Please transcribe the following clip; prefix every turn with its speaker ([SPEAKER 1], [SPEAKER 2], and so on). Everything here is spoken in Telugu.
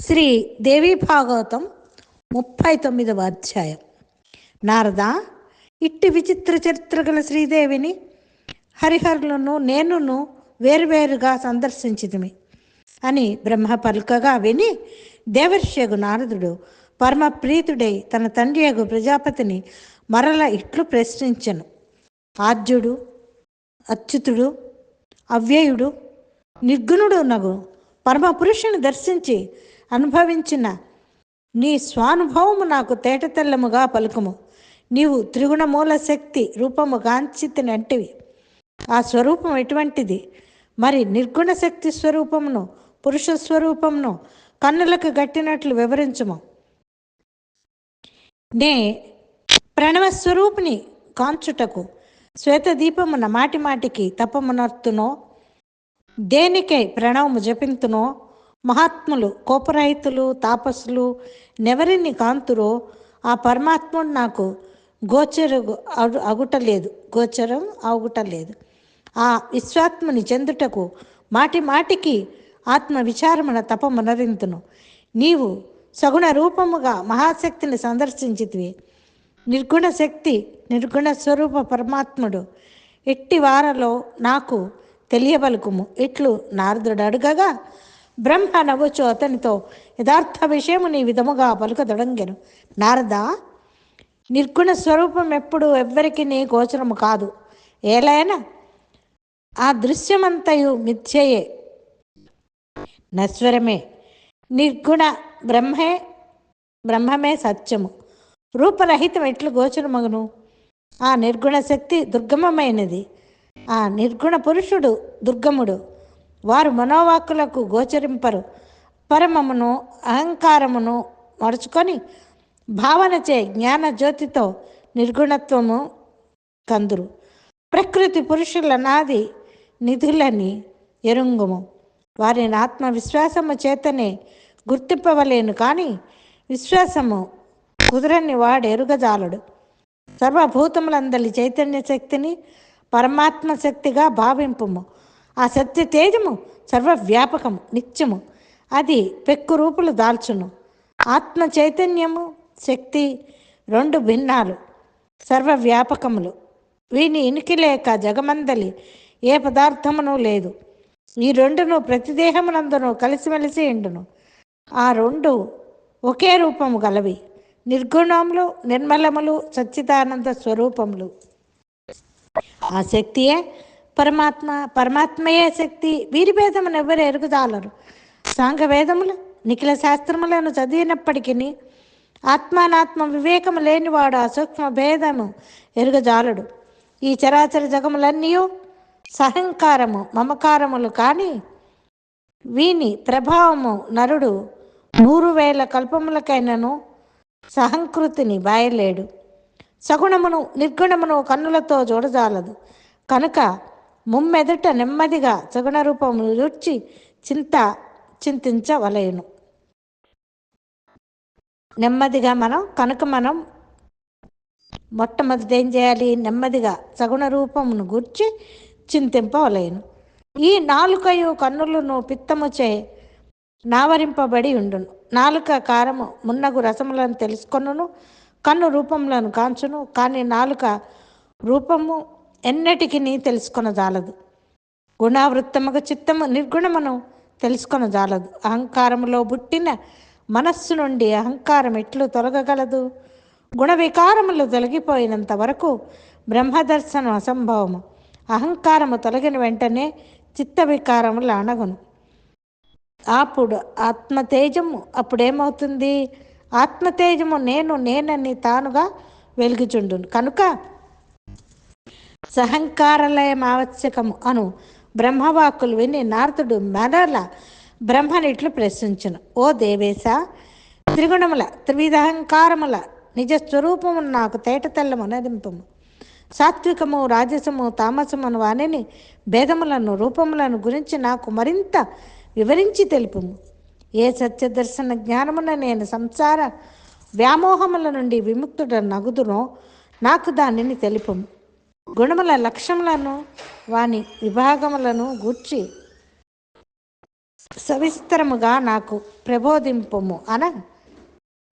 [SPEAKER 1] శ్రీ దేవి భాగవతం ముప్పై తొమ్మిదవ అధ్యాయం. నారద ఇట్టి విచిత్ర చరిత్ర గల శ్రీదేవిని హరిహరులను నేనును వేరువేరుగా సందర్శించితిమి అని బ్రహ్మ పలుకగా విని దేవర్షియగు నారదుడు పరమ ప్రీతుడై తన తండ్రియగు ప్రజాపతిని మరల ఇట్లు ప్రశ్నించను. ఆర్జుడు అచ్యుతుడు అవ్యయుడు నిర్గుణుడు నగు పరమ పురుషుని దర్శించి అనుభవించిన. నీ స్వానుభవము నాకు తేటతెల్లముగా పలుకుము. నీవు త్రిగుణమూల శక్తి రూపము గాంచితినంటివి. ఆ స్వరూపం ఎటువంటిది? మరి నిర్గుణ శక్తి స్వరూపమును పురుష స్వరూపమును కన్నులకు గట్టినట్లు వివరించము. నే ప్రణవస్వరూపిణి కాంచుటకు శ్వేతదీపమున మాటి మాటికి తపమునర్తునో దేనికై ప్రణవము జపింతునో మహాత్ములు కోపరహితులు తాపసులు నెవరిని కాంతురో ఆ పరమాత్ముడు నాకు గోచరు అగు- అగుటలేదు గోచరం అగుటలేదు. ఆ విశ్వాత్మని చెందుటకు మాటి మాటికి ఆత్మ విచారమున తపమునరింతును. నీవు సగుణ రూపముగా మహాశక్తిని సందర్శించితివి. నిర్గుణ శక్తి నిర్గుణ స్వరూప పరమాత్ముడు ఎట్టి వారలో నాకు తెలియబలుకుము. ఇట్లు నారదుడు అడుగగా బ్రహ్మ నవ్వుచు అతనితో. యథార్థ విషయము నీ విధముగా పలుకదొడంగెను. నారద నిర్గుణ స్వరూపం ఎప్పుడు ఎవ్వరికి నీ గోచరము కాదు. ఏలైనా ఆ దృశ్యమంతయు మిథ్యయే. నశ్వరమే నిర్గుణ బ్రహ్మే బ్రహ్మమే సత్యము. రూపరహితం ఎట్లు గోచరమగును? ఆ నిర్గుణ శక్తి దుర్గమమైనది. ఆ నిర్గుణ పురుషుడు దుర్గముడు. వారు మనోవాక్కులకు గోచరింపరు. పరమమును అహంకారమును మరుచుకొని భావనచే జ్ఞాన జ్యోతితో నిర్గుణత్వము కందురు. ప్రకృతి పురుషుల నాది నిధులని ఎరుంగుము. వారిని ఆత్మవిశ్వాసము చేతనే గుర్తింపవలేను కానీ విశ్వాసము కుదరని వాడు ఎరుగజాలడు. సర్వభూతములందలి చైతన్య శక్తిని పరమాత్మ శక్తిగా భావింపుము. ఆ సత్య తేజము సర్వవ్యాపకము నిత్యము. అది పెక్కు రూపులు దాల్చును. ఆత్మ చైతన్యము శక్తి రెండు భిన్నాలు సర్వవ్యాపకములు. వీని ఇనికి లేక జగమందలి ఏ పదార్థమును లేదు. ఈ రెండును ప్రతిదేహమునందును కలిసిమెలిసి ఎండును ఆ రెండు ఒకే రూపము గలవి. నిర్గుణములు నిర్మలములు సచ్చిదానంద స్వరూపములు. ఆ శక్తియే పరమాత్మ పరమాత్మయే శక్తి. వీరి భేదమును ఎవరు ఎరుగుదాలరు? సాంఘ వేదములు నిఖిల శాస్త్రములను చదివినప్పటికీ ఆత్మానాత్మ వివేకము లేనివాడు ఆ సూక్ష్మ భేదము ఎరుగజాలడు ఈ చరాచర జగములన్నీ సహంకారము మమకారములు కానీ వీని ప్రభావము నరుడు నూరు వేల కల్పములకైనను సహంకృతిని బాయలేడు. సగుణమును నిర్గుణమును కన్నులతో చూడజాలదు కనుక ముమ్మెదుట నెమ్మదిగా సగుణ రూపమును చూర్చి చింత చింతించవలయను నెమ్మదిగా మనం కనుక మనం మొట్టమొదటి ఏం చేయాలి? నెమ్మదిగా సగుణ రూపమును గూర్చి చింతింపవలేను. ఈ నాలుకయు కన్నులను పిత్తముచే నావరింపబడి ఉండును. నాలుక కారము మున్నగు రసములను తెలుసుకొనును. కన్ను రూపములను కాంచును. కానీ నాలుక రూపము ఎన్నటికి తెలుసుకొనజాలదు గుణావృత్తముగా చిత్తము నిర్గుణమును తెలుసుకొనజాలదు అహంకారములో పుట్టిన మనస్సు నుండి అహంకారం ఎట్లు తొలగగలదు? గుణ వికారములు తొలగిపోయినంత వరకు బ్రహ్మదర్శనం అసంభవము. అహంకారము తొలగిన వెంటనే చిత్త వికారములు అణగును. అప్పుడు ఆత్మతేజము అప్పుడేమవుతుంది? ఆత్మతేజము నేను నేనని తానుగా వెలుగుచుండును. కనుక సహంకారలయం ఆవశ్యకము అను బ్రహ్మవాక్కులు విని నారదుడు మెదల బ్రహ్మనిట్లు ప్రశ్నించును. ఓ దేవేశ త్రిగుణముల త్రివిధహంకారముల నిజ స్వరూపము నాకు తేటతెల్లము నరింపము సాత్వికము రాజసము తామసమును వాణిని భేదములను రూపములను గురించి నాకు మరింత వివరించి తెలుపుము. ఏ సత్యదర్శన జ్ఞానమున నేను సంసార వ్యామోహముల నుండి విముక్తుడ నగుదునో నాకు దానిని తెలుపుము. గుణముల లక్ష్యములను వాని విభాగములను గూర్చి సవిస్తరముగా నాకు ప్రబోధింపుము అన